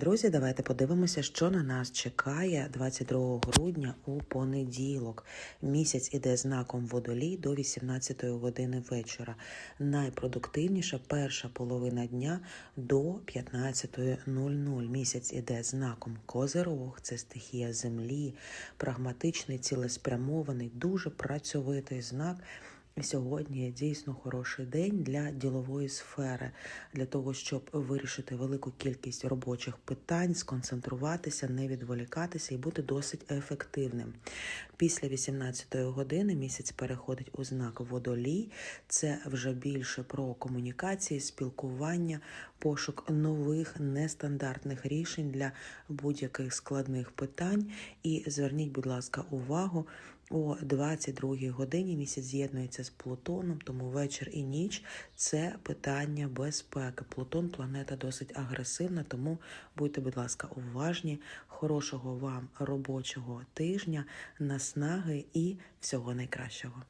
Друзі, давайте подивимося, що на нас чекає 22 грудня у понеділок. Місяць іде знаком водолій до 18 години вечора. Найпродуктивніша перша половина дня до 15.00. Місяць іде знаком Козирог, це стихія землі, прагматичний, цілеспрямований, дуже працьовитий знак. Сьогодні дійсно хороший день для ділової сфери, для того, щоб вирішити велику кількість робочих питань, сконцентруватися, не відволікатися і бути досить ефективним. Після 18-ї години місяць переходить у знак водолій. Це вже більше про комунікації, спілкування, пошук нових нестандартних рішень для будь-яких складних питань. І зверніть, будь ласка, увагу. О 22 годині місяць з'єднується з Плутоном, тому вечір і ніч це питання безпеки. Плутон планета досить агресивна, тому будьте, будь ласка, уважні. Хорошого вам робочого тижня, наснаги і всього найкращого.